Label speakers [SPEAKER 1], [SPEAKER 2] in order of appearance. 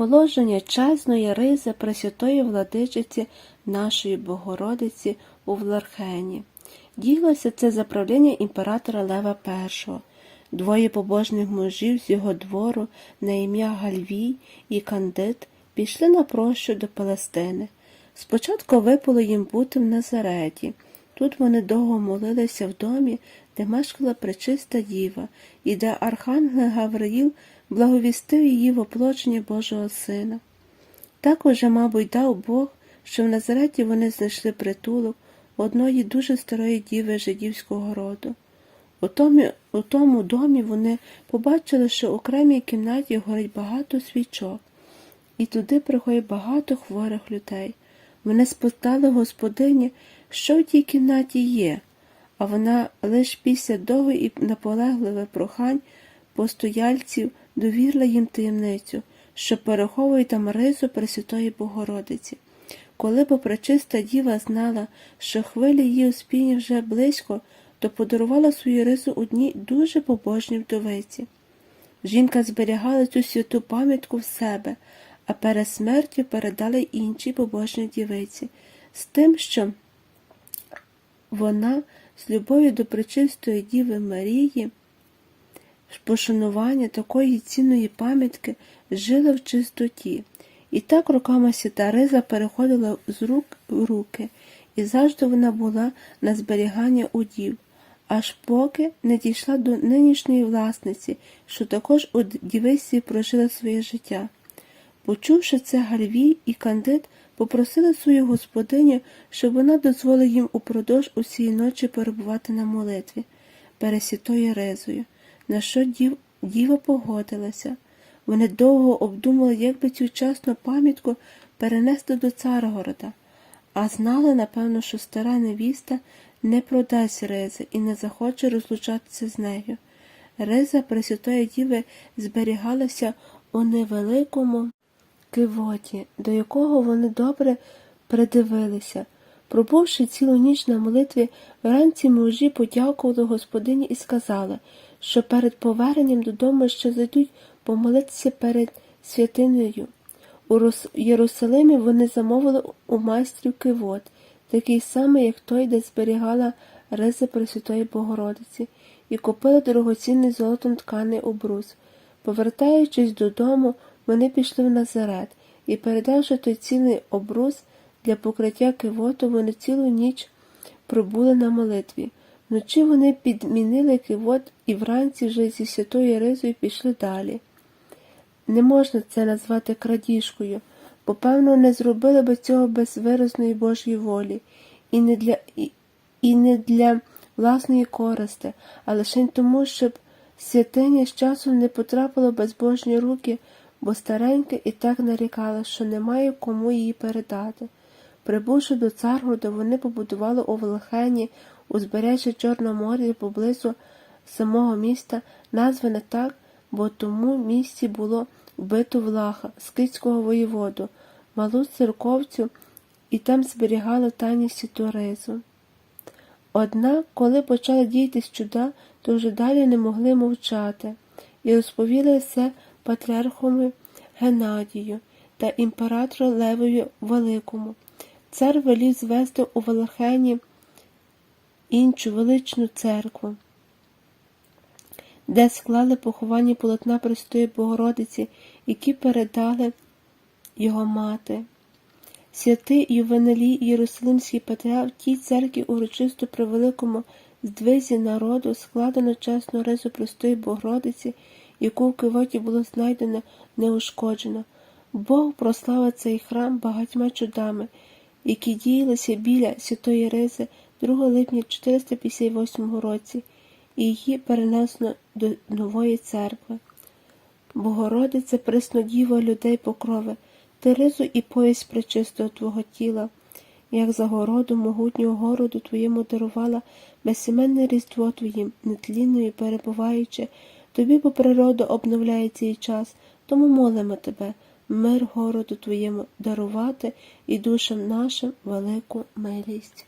[SPEAKER 1] положення чесної ризи Пресвятої владичиці нашої Богородиці у Влархені. Діялося це за правління імператора Лева І. Двоє побожних мужів з його двору на ім'я Гальвій і Кандид пішли на прощу до Палестини. Спочатку випало їм бути в Назареті. Тут вони довго молилися в домі, де мешкала пречиста діва, і де архангел Гавриїл благовістив її воплочення Божого Сина. Так уже, мабуть, дав Бог, що в Назареті вони знайшли притулок одної дуже старої діви жидівського роду. У тому, у тому домі вони побачили, що у окремій кімнаті горить багато свічок, і туди приходить багато хворих людей. Вони спитали господині, що в тій кімнаті є, а вона лише після довгих і наполегливих прохань постояльців довірила їм таємницю, що переховує там ризу Пресвятої Богородиці. Коли б діва знала, що хвилі її успіння вже близько, то подарувала свою ризу одній дуже побожній вдовиці. Жінка зберігала цю святу пам'ятку в себе, а перед смертю передала іншій побожній дівиці, з тим, що вона з любов'ю до пречистої Діви Марії, пошанування такої цінної пам'ятки жила в чистоті. І так роками свята риза переходила з рук в руки, і завжди вона була на зберігання удів, аж поки не дійшла до нинішньої власниці, що також у дівиці прожила своє життя. Почувши це Гальвій і Кандид попросили свою господиню, щоб вона дозволила їм упродовж усієї ночі перебувати на молитві перед святою Ризою, на що дів, діва погодилася. Вони довго обдумали, як би цю чесну пам'ятку перенести до Царгорода, а знали, напевно, що стара невіста не продасть Ризи і не захоче розлучатися з нею. Риза Пресвятої Діви зберігалася у невеликому кивоті, до якого вони добре придивилися. Пробувши цілу ніч на молитві, вранці мужі подякували господині і сказали, що перед поверненням додому ще зайдуть помолитися перед святиною. У Єрусалимі вони замовили у майстрів кивот, такий самий, як той, де зберігала ризи Пресвятої Богородиці, і купили дорогоцінний золотом тканий обрус. Повертаючись додому, вони пішли в Назарет і, передавши той цілий обрус для покриття кивоту, вони цілу ніч пробули на молитві. Вночі вони підмінили кивот і вранці вже зі святою ризою пішли далі. Не можна це назвати крадіжкою, бо, певно, не зробили би цього без виразної Божої волі, і не для, і, і не для власної користи, а лише тому, щоб святиня з часом не потрапила в безбожні руки, бо старенька і так нарікала, що немає кому її передати. Прибувши до Царгорода, вони побудували у Велихені узбережжя Чорного моря поблизу самого міста, назване так, бо тому місці було вбито влаха, скидського воєводу, малу церковцю, і там зберігали тайні святоризу. Однак, коли почали діятись чуда, то вже далі не могли мовчати, і розповіли все патріархові Геннадію та імператору Левою Великому. Цар велів звести у Велихені іншу величну церкву, де склали поховання полотна Престої Богородиці, які передали його мати. Святий Ювенелій Єрусалимський патріарх тій церкві урочисто при великому здвизі народу складено чесну ризу Простої Богородиці, яку в кивоті було знайдено неушкоджено. Бог прославив цей храм багатьма чудами, які діялися біля Святої Ризи 2 липня 458 році, і її перенесено до нової церкви. Богородице, преснодіва людей покрови, ти ризу і пояс причистого Твого тіла, як загороду могутнього городу Твоєму дарувала безсіменне різдво Твоїм, нетлінною перебуваючи, тобі бо природа обновляє цей час, тому молимо тебе, мир городу Твоєму дарувати і душам нашим велику милість.